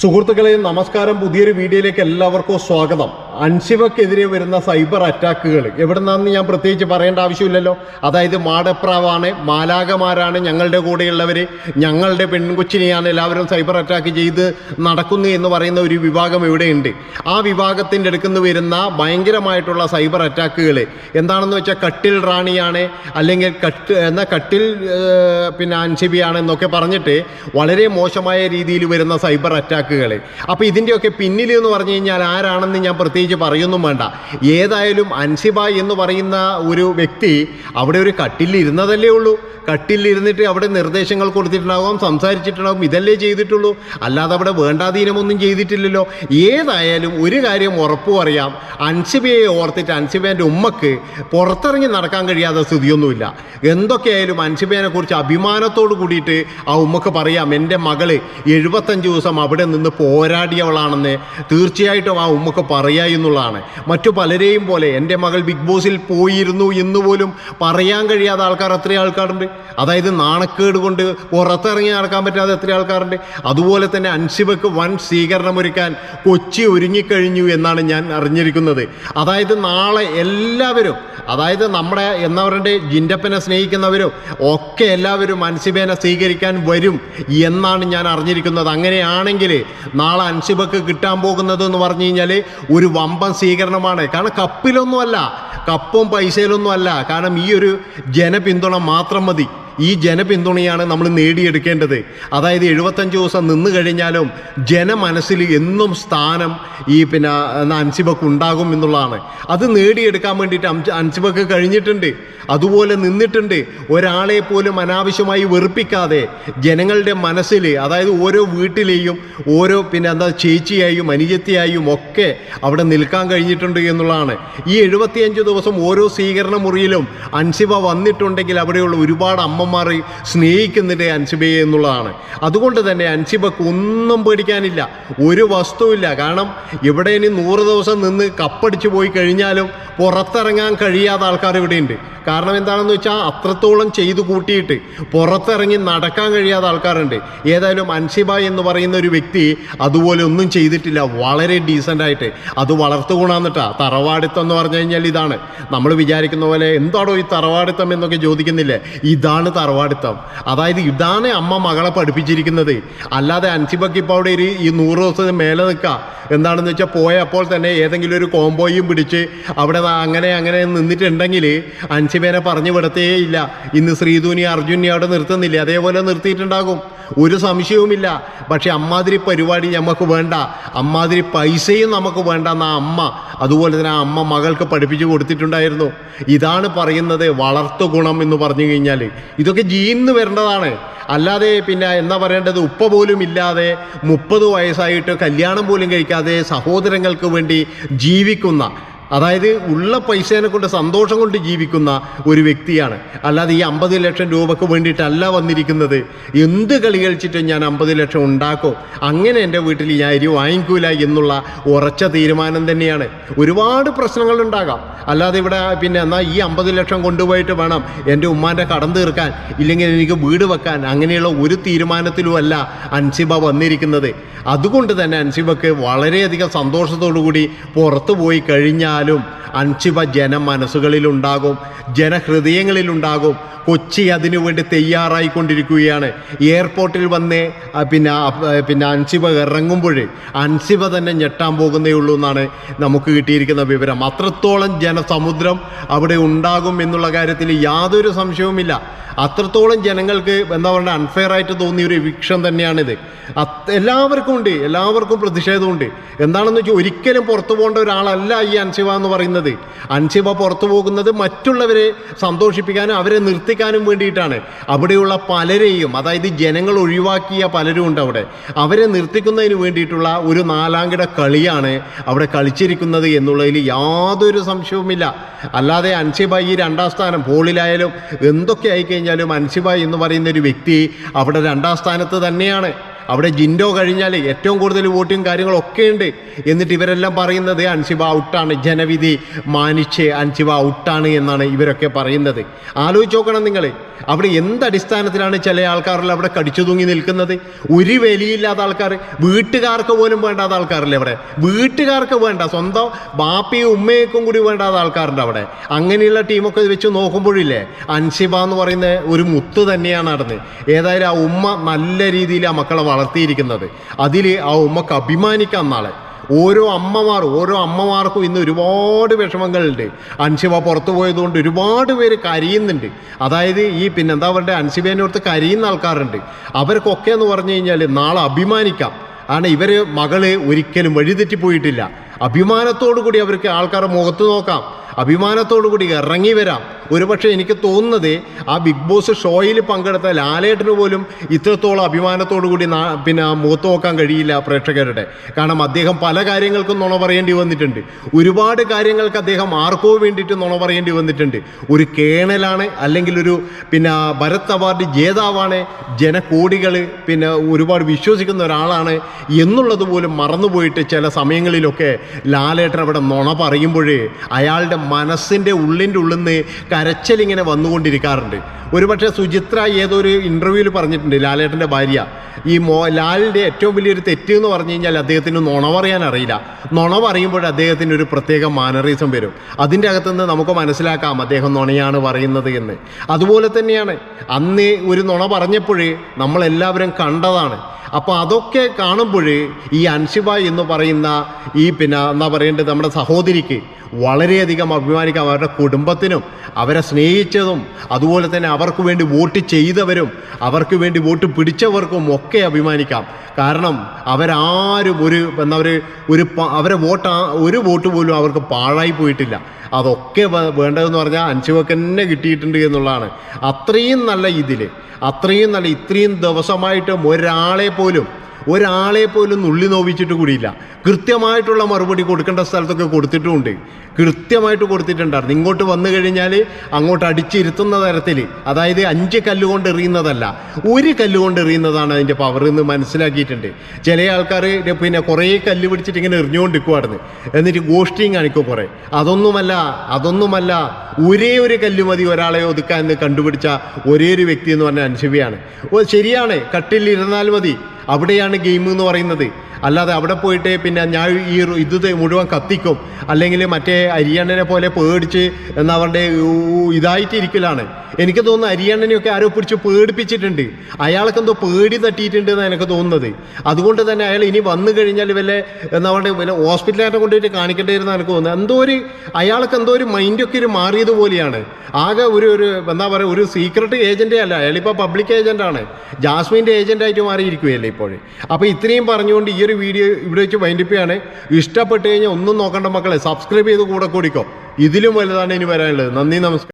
സുഹൃത്തുക്കളെ നമസ്കാരം. പുതിയൊരു വീഡിയോയിലേക്ക് എല്ലാവർക്കും സ്വാഗതം. അൻഷിവക്കെതിരെ വരുന്ന സൈബർ അറ്റാക്കുകൾ. എവിടെ നിന്നാന്ന് ഞാൻ പ്രത്യേകിച്ച് പറയേണ്ട ആവശ്യമില്ലല്ലോ. അതായത് മാടപ്രാവാണ് മാലാകമാരാണ് ഞങ്ങളുടെ കൂടെയുള്ളവർ ഞങ്ങളുടെ പെൺകൊച്ചിനെയാണ് എല്ലാവരും സൈബർ അറ്റാക്ക് ചെയ്ത് നടക്കുന്നു എന്ന് പറയുന്ന ഒരു വിഭാഗം ഇവിടെയുണ്ട്. ആ വിഭാഗത്തിന്റെ അടുക്കുന്ന് വരുന്ന ഭയങ്കരമായിട്ടുള്ള സൈബർ അറ്റാക്കുകൾ എന്താണെന്ന് വെച്ചാൽ കട്ടിൽ റാണിയാണ് അല്ലെങ്കിൽ കട്ട് എന്ന കട്ടിൽ പിന്നെ അൻഷിബിയാണ് എന്നൊക്കെ പറഞ്ഞിട്ട് വളരെ മോശമായ രീതിയിൽ വരുന്ന സൈബർ അറ്റാക്കുകൾ അപ്പോൾ ഇതിന്റെയൊക്കെ പിന്നിൽ എന്ന് പറഞ്ഞു കഴിഞ്ഞാൽ ആരാണെന്ന് ഞാൻ പ്രത്യേകിച്ച് പറയൊന്നും വേണ്ട. ഏതായാലും അൻസിബ എന്ന് പറയുന്ന ഒരു വ്യക്തി അവിടെ ഒരു കട്ടിലിരുന്നതല്ലേ ഉള്ളൂ. കട്ടിലിരുന്നിട്ട് അവിടെ നിർദ്ദേശങ്ങൾ കൊടുത്തിട്ടുണ്ടാകും സംസാരിച്ചിട്ടുണ്ടാകും ഇതല്ലേ ചെയ്തിട്ടുള്ളൂ. അല്ലാതെ അവിടെ വേണ്ടാധീനമൊന്നും ചെയ്തിട്ടില്ലല്ലോ. ഏതായാലും ഒരു കാര്യം ഉറപ്പു പറയാം അൻസിബയെ ഓർത്തിട്ട് അൻസിബേന്റെ ഉമ്മക്ക് പുറത്തിറങ്ങി നടക്കാൻ കഴിയാത്ത സ്ഥിതിയൊന്നുമില്ല. എന്തൊക്കെയായാലും അൻസിബേനെ കുറിച്ച് അഭിമാനത്തോട് കൂടിയിട്ട് ആ ഉമ്മക്ക് പറയാം എന്റെ മകൾ എഴുപത്തഞ്ച് ദിവസം അവിടെ നിന്ന് പോരാടിയവളാണെന്ന് തീർച്ചയായിട്ടും ആ ഉമ്മക്ക് പറയാ എന്നുള്ളതാണ് മറ്റു പലരെയും പോലെ എന്റെ മകൾ ബിഗ് ബോസിൽ പോയിരുന്നു എന്ന് പോലും പറയാൻ കഴിയാത്ത ആൾക്കാർ എത്ര ആൾക്കാരുണ്ട്. അതായത് നാണക്കേട് കൊണ്ട് പുറത്തിറങ്ങി നടക്കാൻ പറ്റാതെ എത്ര ആൾക്കാരുണ്ട്. അതുപോലെ തന്നെ അൻസിബക്ക് വൻ സ്വീകരണം ഒരുക്കാൻ കൊച്ചി ഒരുങ്ങിക്കഴിഞ്ഞു എന്നാണ് ഞാൻ അറിഞ്ഞിരിക്കുന്നത്. അതായത് നാളെ എല്ലാവരും അതായത് നമ്മുടെ എന്നവരുടെ ജിൻഡപ്പനെ സ്നേഹിക്കുന്നവരും ഒക്കെ എല്ലാവരും അൻസിബേനെ സ്വീകരിക്കാൻ വരും എന്നാണ് ഞാൻ അറിഞ്ഞിരിക്കുന്നത്. അങ്ങനെയാണെങ്കിൽ നാളെ അൻസിബക്ക് കിട്ടാൻ പോകുന്നത് എന്ന് പറഞ്ഞു കഴിഞ്ഞാൽ ഒരു വമ്പൻ സ്വീകരണമാണ്. കാരണം കപ്പിലൊന്നുമല്ല കപ്പും പൈസയിലൊന്നുമല്ല. കാരണം ഈ ഒരു ജനപിന്തുണ മാത്രം മതി. ഈ ജനപിന്തുണയാണ് നമ്മൾ നേടിയെടുക്കേണ്ടത്. അതായത് എഴുപത്തഞ്ച് ദിവസം നിന്ന് കഴിഞ്ഞാലും ജനമനസ്സിൽ എന്നും സ്ഥാനം ഈ പിന്നെ അൻസിബക്ക് ഉണ്ടാകും എന്നുള്ളതാണ്. അത് നേടിയെടുക്കാൻ വേണ്ടിയിട്ട് അൻസിബക്ക് കഴിഞ്ഞിട്ടുണ്ട്. അതുപോലെ നിന്നിട്ടുണ്ട്. ഒരാളെ പോലും അനാവശ്യമായി വെറുപ്പിക്കാതെ ജനങ്ങളുടെ മനസ്സിൽ അതായത് ഓരോ വീട്ടിലെയും ഓരോ പിന്നെ എന്താ ചേച്ചിയായും അനുജത്തിയായും ഒക്കെ അവിടെ നിൽക്കാൻ കഴിഞ്ഞിട്ടുണ്ട് എന്നുള്ളതാണ്. ഈ എഴുപത്തിയഞ്ച് ദിവസം ഓരോ സ്വീകരണ മുറിയിലും അൻസിബ വന്നിട്ടുണ്ടെങ്കിൽ അവിടെയുള്ള ഒരുപാട് അമ്മമാർ സ്നേഹിക്കുന്നതിന്റെ അൻസിബയെ എന്നുള്ളതാണ്. അതുകൊണ്ട് തന്നെ അൻസിബക്ക് ഒന്നും പേടിക്കാനില്ല. ഒരു വസ്തുവില്ല. കാരണം ഇവിടെ ഇനി നൂറ് ദിവസം നിന്ന് കപ്പടിച്ചു പോയി കഴിഞ്ഞാലും പുറത്തിറങ്ങാൻ കഴിയാത്ത ആൾക്കാർ ഇവിടെയുണ്ട്. കാരണം എന്താണെന്ന് വെച്ചാൽ അത്രത്തോളം ചെയ്തു കൂട്ടിയിട്ട് പുറത്തിറങ്ങി നടക്കാൻ കഴിയാത്ത ആൾക്കാരുണ്ട്. ഏതായാലും അൻഷിബ എന്ന് പറയുന്ന ഒരു വ്യക്തി അതുപോലെ ഒന്നും ചെയ്തിട്ടില്ല. വളരെ ഡീസന്റ് ആയിട്ട്. അത് വളർത്തു ഗുണമെന്നിട്ടാ തറവാടിത്തം എന്ന് പറഞ്ഞു കഴിഞ്ഞാൽ ഇതാണ്. നമ്മൾ വിചാരിക്കുന്ന പോലെ എന്താണോ ഈ തറവാടിത്തം എന്നൊക്കെ ചോദിക്കുന്നില്ലേ? ഇതാണ് തറവാടിത്തം. അതായത് ഇതാണ് അമ്മ മകളെ പഠിപ്പിച്ചിരിക്കുന്നത്. അല്ലാതെ അൻസിബക്ക് ഇപ്പോൾ അവിടെ ഒരു ഈ നൂറ് ദിവസത്തിന് മേലെ നിൽക്കുക എന്താണെന്ന് വെച്ചാൽ പോയപ്പോൾ തന്നെ ഏതെങ്കിലും ഒരു കോംബോയും പിടിച്ച് അവിടെ അങ്ങനെ അങ്ങനെ നിന്നിട്ടുണ്ടെങ്കിൽ അൻസിബേനെ പറഞ്ഞു വിടത്തേ ഇല്ല ഇന്ന് ശ്രീധുനി അർജുനെ അവിടെ നിർത്തുന്നില്ല. അതേപോലെ നിർത്തിയിട്ടുണ്ടാകും. ഒരു സംശയവുമില്ല. പക്ഷെ അമ്മാതിരി പരിപാടി നമുക്ക് വേണ്ട. അമ്മാതിരി പൈസയും നമുക്ക് വേണ്ട എന്നാ അമ്മ അതുപോലെ തന്നെ ആ അമ്മ മകൾക്ക് പഠിപ്പിച്ചു കൊടുത്തിട്ടുണ്ടായിരുന്നു. ഇതാണ് പറയുന്നത് വളർത്തു ഗുണം എന്ന് പറഞ്ഞു കഴിഞ്ഞാൽ ഇതൊക്കെ ജീന്ന് വരേണ്ടതാണ്. അല്ലാതെ പിന്നെ എന്താ പറയേണ്ടത്? ഉപ്പ പോലും ഇല്ലാതെ മുപ്പത് വയസ്സായിട്ട് കല്യാണം പോലും കഴിക്കാതെ സഹോദരങ്ങൾക്ക് വേണ്ടി ജീവിക്കുന്ന അതായത് ഉള്ള പൈസേനെ കൊണ്ട് സന്തോഷം കൊണ്ട് ജീവിക്കുന്ന ഒരു വ്യക്തിയാണ്. അല്ലാതെ ഈ അമ്പത് ലക്ഷം രൂപക്ക് വേണ്ടിയിട്ടല്ല വന്നിരിക്കുന്നത്. എന്ത് കളി കളിച്ചിട്ടും ഞാൻ അമ്പത് ലക്ഷം ഉണ്ടാക്കും? അങ്ങനെ എന്റെ വീട്ടിൽ ഞാൻ അരി വാങ്ങിക്കൂല എന്നുള്ള ഉറച്ച തീരുമാനം തന്നെയാണ്. ഒരുപാട് പ്രശ്നങ്ങൾ ഉണ്ടാകാം. അല്ലാതെ ഇവിടെ പിന്നെ എന്നാൽ ഈ അമ്പത് ലക്ഷം കൊണ്ടുപോയിട്ട് വേണം എന്റെ ഉമ്മാന്റെ കടം തീർക്കാൻ ഇല്ലെങ്കിൽ എനിക്ക് വീട് വെക്കാൻ അങ്ങനെയുള്ള ഒരു തീരുമാനത്തിലുമല്ല അൻസിബ വന്നിരിക്കുന്നത്. അതുകൊണ്ട് തന്നെ അൻസിബക്ക് വളരെയധികം സന്തോഷത്തോടു കൂടി പുറത്തു പോയി എന്നാലും കഴിഞ്ഞാലും അൻസിബ ജനമനസ്സുകളിലുണ്ടാകും ജനഹൃദയങ്ങളിലുണ്ടാകും. കൊച്ചി അതിനുവേണ്ടി തയ്യാറായിക്കൊണ്ടിരിക്കുകയാണ്. എയർപോർട്ടിൽ വന്ന് പിന്നെ പിന്നെ അൻസിബ ഇറങ്ങുമ്പോൾ അൻസിബ തന്നെ ഞെട്ടാൻ പോകുന്നേ ഉള്ളൂ എന്നാണ് നമുക്ക് കിട്ടിയിരിക്കുന്ന വിവരം. അത്രത്തോളം ജനസമുദ്രം അവിടെ ഉണ്ടാകും എന്നുള്ള കാര്യത്തിൽ യാതൊരു സംശയവുമില്ല. അത്രത്തോളം ജനങ്ങൾക്ക് എന്താ പറയുക അൺഫെയർ ആയിട്ട് തോന്നിയ ഒരു വിക്ഷം തന്നെയാണിത് എല്ലാവർക്കും ഉണ്ട് എല്ലാവർക്കും പ്രതിഷേധമുണ്ട്. എന്താണെന്ന് വെച്ചാൽ ഒരിക്കലും പുറത്തു പോകേണ്ട ഒരാളല്ല ഈ അൻസിബ എന്ന് പറയുന്നത്. അൻസിബ പുറത്തു പോകുന്നത് മറ്റുള്ളവരെ സന്തോഷിപ്പിക്കാനും അവരെ നിർത്തിക്കാനും വേണ്ടിയിട്ടാണ്. അവിടെയുള്ള പലരെയും അതായത് ജനങ്ങൾ ഒഴിവാക്കിയ പലരും ഉണ്ട് അവിടെ. അവരെ നിർത്തിക്കുന്നതിന് വേണ്ടിയിട്ടുള്ള ഒരു നാലാംകിട കളിയാണ് അവിടെ കളിച്ചിരിക്കുന്നത് എന്നുള്ളതിൽ യാതൊരു സംശയവുമില്ല. അല്ലാതെ അൻസിബ ഈ രണ്ടാം സ്ഥാനം പോളിലായാലും എന്തൊക്കെ ആയിക്കഴിഞ്ഞാലും അൻസിബ എന്ന് പറയുന്ന ഒരു വ്യക്തി അവിടെ രണ്ടാം സ്ഥാനത്ത് തന്നെയാണ്. അവിടെ ജിൻഡോ കഴിഞ്ഞാൽ ഏറ്റവും കൂടുതൽ വോട്ടും കാര്യങ്ങളൊക്കെ ഉണ്ട്. എന്നിട്ട് ഇവരെല്ലാം പറയുന്നത് അൻസിബ ഔട്ടാണ് ജനവിധി മാനിച്ച് അൻസിബ ഔട്ടാണ് എന്നാണ് ഇവരൊക്കെ പറയുന്നത്. ആലോചിച്ച് നോക്കണം നിങ്ങൾ. അവിടെ എന്ത് അടിസ്ഥാനത്തിലാണ് ചില ആൾക്കാരെല്ലാം അവിടെ കടിച്ചു തൂങ്ങി നിൽക്കുന്നത്? ഒരു വിലയില്ലാത്ത ആൾക്കാർ വീട്ടുകാർക്ക് പോലും വേണ്ടാത്ത ആൾക്കാരല്ലേ അവിടെ? വീട്ടുകാർക്ക് വേണ്ട സ്വന്തം ബാപ്പയും ഉമ്മയേക്കും കൂടി വേണ്ടാത്ത ആൾക്കാരുണ്ട് അവിടെ. അങ്ങനെയുള്ള ടീമൊക്കെ വെച്ച് നോക്കുമ്പോഴില്ലേ അൻസിബ എന്ന് പറയുന്ന ഒരു മുത്ത് തന്നെയാണ് നടന്നത് ഏതായാലും ആ ഉമ്മ നല്ല രീതിയിൽ ആ മക്കളെ വളർത്തിയിരിക്കുന്നത്. അതിൽ ആ ഉമ്മക്ക് അഭിമാനിക്കാം നാളെ. ഓരോ അമ്മമാർ ഓരോ അമ്മമാർക്കും ഇന്ന് ഒരുപാട് വിഷമങ്ങളുണ്ട്. അൻഷിവ പുറത്തു പോയതുകൊണ്ട് ഒരുപാട് പേര് കരയുന്നുണ്ട്. അതായത് ഈ പിന്നെ എന്താ പറയുക അൻഷിബേനെ ഓർത്ത് കരയുന്ന ആൾക്കാരുണ്ട്. അവർക്കൊക്കെ എന്ന് പറഞ്ഞു കഴിഞ്ഞാൽ നാളെ അഭിമാനിക്കാം. കാരണം ഇവർ മകൾ ഒരിക്കലും വഴിതെറ്റിപ്പോയിട്ടില്ല അഭിമാനത്തോടു കൂടി അവർക്ക് ആൾക്കാരുടെ മുഖത്ത് നോക്കാം. അഭിമാനത്തോടു കൂടി ഇറങ്ങി വരാം. ഒരുപക്ഷെ എനിക്ക് തോന്നുന്നത് ആ ബിഗ് ബോസ് ഷോയിൽ പങ്കെടുത്ത ലാലേട്ടന് പോലും ഇത്രത്തോളം അഭിമാനത്തോടു കൂടി പിന്നെ മുഖത്ത് നോക്കാൻ കഴിയില്ല പ്രേക്ഷകരുടെ. കാരണം അദ്ദേഹം പല കാര്യങ്ങൾക്കും നുണ പറയേണ്ടി വന്നിട്ടുണ്ട്. ഒരുപാട് കാര്യങ്ങൾക്ക് അദ്ദേഹം ആർക്കോ വേണ്ടിയിട്ട് നുണ പറയേണ്ടി വന്നിട്ടുണ്ട്. ഒരു കേണലാണ് അല്ലെങ്കിൽ ഒരു പിന്നെ ഭരത് അവാർഡ് ജേതാവാണ് ജനകോടികൾ പിന്നെ ഒരുപാട് വിശ്വസിക്കുന്ന ഒരാളാണ് എന്നുള്ളത് പോലും മറന്നുപോയിട്ട് ചില സമയങ്ങളിലൊക്കെ ലാലേട്ടൻ അവിടെ നുണ പറയുമ്പോഴേ അയാളുടെ മനസ്സിന്റെ ഉള്ളിന്റെ ഉള്ളിൽ നിന്ന് കരച്ചലിങ്ങനെ വന്നുകൊണ്ടിരിക്കാറുണ്ട്. ഒരുപക്ഷെ സുചിത്ര ഏതോ ഒരു ഇന്റർവ്യൂവിൽ പറഞ്ഞിട്ടുണ്ട് ലാലേട്ടന്റെ ഭാര്യ. ഈ മോ ലാലിന്റെ ഏറ്റവും വലിയൊരു തെറ്റ് എന്ന് പറഞ്ഞു കഴിഞ്ഞാൽ അദ്ദേഹത്തിന് നുണ പറയാൻ അറിയില്ല. നുണ പറയുമ്പോൾ അദ്ദേഹത്തിന് ഒരു പ്രത്യേക മാനറിസം വരും. അതിന്റെ അകത്തുനിന്ന് നമുക്ക് മനസ്സിലാക്കാം അദ്ദേഹം നുണയാണ് പറയുന്നത് എന്ന്. അതുപോലെ തന്നെയാണ് അന്ന് ഒരു നുണ പറഞ്ഞപ്പോഴേ നമ്മളെല്ലാവരും കണ്ടതാണ്. അപ്പോൾ അതൊക്കെ കാണുമ്പോൾ ഈ അൻഷിബ എന്ന് പറയുന്ന ഈ പിന്നെ എന്താ പറയേണ്ടത് നമ്മുടെ സഹോദരിക്ക് വളരെയധികം അഭിമാനിക്കാം. അവരുടെ കുടുംബത്തിനും അവരെ സ്നേഹിച്ചതും അതുപോലെ തന്നെ അവർക്ക് വേണ്ടി വോട്ട് ചെയ്തവരും അവർക്ക് വേണ്ടി വോട്ട് പിടിച്ചവർക്കും ഒക്കെ അഭിമാനിക്കാം. കാരണം അവരാരും ഒരു എന്താ ഒരു ഒരു അവരെ വോട്ട് ഒരു വോട്ട് പോലും അവർക്ക് പാഴായി പോയിട്ടില്ല. അതൊക്കെ വേണ്ടതെന്ന് പറഞ്ഞാൽ അഞ്ചുവക്ക് തന്നെ കിട്ടിയിട്ടുണ്ട് എന്നുള്ളതാണ്. അത്രയും നല്ല ഇതിൽ അത്രയും നല്ല ഇത്രയും ദിവസമായിട്ടും ഒരാളെ പോലും ഒരാളെ പോലും നുള്ളി നോവിച്ചിട്ട് കൂടിയില്ല. കൃത്യമായിട്ടുള്ള മറുപടി കൊടുക്കേണ്ട സ്ഥലത്തൊക്കെ കൊടുത്തിട്ടുമുണ്ട് കൃത്യമായിട്ട് കൊടുത്തിട്ടുണ്ടായിരുന്നു. ഇങ്ങോട്ട് വന്നു കഴിഞ്ഞാൽ അങ്ങോട്ട് അടിച്ചിരുത്തുന്ന തരത്തിൽ അതായത് അഞ്ച് കല്ലുകൊണ്ട് എറിയുന്നതല്ല ഒരു കല്ലുകൊണ്ട് എറിയുന്നതാണ് അതിന്റെ പവർ എന്ന് മനസ്സിലാക്കിയിട്ടുണ്ട്. ചില ആൾക്കാർ പിന്നെ കുറേ കല്ല് പിടിച്ചിട്ട് ഇങ്ങനെ എറിഞ്ഞുകൊണ്ടിരിക്കുവായിരുന്നു. എന്നിട്ട് ഗോഷ്ടിയും കാണിക്കും കുറേ. അതൊന്നുമല്ല അതൊന്നുമല്ല ഒരേ ഒരു കല്ല് മതി ഒരാളെ ഒതുക്കാൻ എന്ന് കണ്ടുപിടിച്ച ഒരേ ഒരു വ്യക്തി എന്ന് പറഞ്ഞാൽ ഓ ശരിയാണ് കട്ടിലിരുന്നാൽ മതി. അവിടെയാണ് ഗെയിം എന്ന് പറയുന്നത്. അല്ലാതെ അവിടെ പോയിട്ട് പിന്നെ ഞാൻ ഈ ഇത് മുഴുവൻ കത്തിക്കും. അല്ലെങ്കിൽ മറ്റേ അരിയണ്ണനെ പോലെ പേടിച്ച് എന്നവരുടെ ഇതായിട്ടിരിക്കലാണ്. ഇതായിട്ട് ഇരിക്കലാണ് എനിക്ക് തോന്നുന്നു അരിയണ്ണനെയൊക്കെ ആരോ പിടിച്ച് പേടിപ്പിച്ചിട്ടുണ്ട്. അയാൾക്ക് എന്തോ പേടി തട്ടിയിട്ടുണ്ട് എന്നാണ് എനിക്ക് തോന്നുന്നത്. അതുകൊണ്ട് തന്നെ അയാൾ ഇനി വന്നു കഴിഞ്ഞാൽ വല്ല എന്താ പറയുക വല്ല ഹോസ്പിറ്റലായിട്ട് കൊണ്ടുപോയിട്ട് കാണിക്കേണ്ടിയിരുന്ന എനിക്ക് തോന്നുന്നത്. എന്തോ ഒരു അയാൾക്ക് എന്തോ ഒരു മൈൻഡൊക്കെ ഒരു മാറിയതുപോലെയാണ് ആകെ ഒരു ഒരു എന്താ പറയുക ഒരു സീക്രട്ട് ഏജന്റേ അല്ല. അയാളിപ്പോൾ പബ്ലിക് ഏജന്റാണ് ജാസ്മിന്റെ ഏജന്റായിട്ട് മാറിയിരിക്കുകയല്ലേ ഇപ്പോൾ അപ്പോൾ ഇത്രയും പറഞ്ഞുകൊണ്ട് ഈ ഒരു വീഡിയോ ഇവിടെ വെച്ച് വൈൻഡിപ്പിയാണ് ഇഷ്ടപ്പെട്ട് കഴിഞ്ഞാൽ ഒന്നും നോക്കേണ്ട മക്കളെ സബ്സ്ക്രൈബ് ചെയ്ത് കൂടെ കൂടിക്കോ. ഇതിലും വലുതാണ് ഇനി വരാനുള്ളത്. നന്ദി നമസ്കാരം.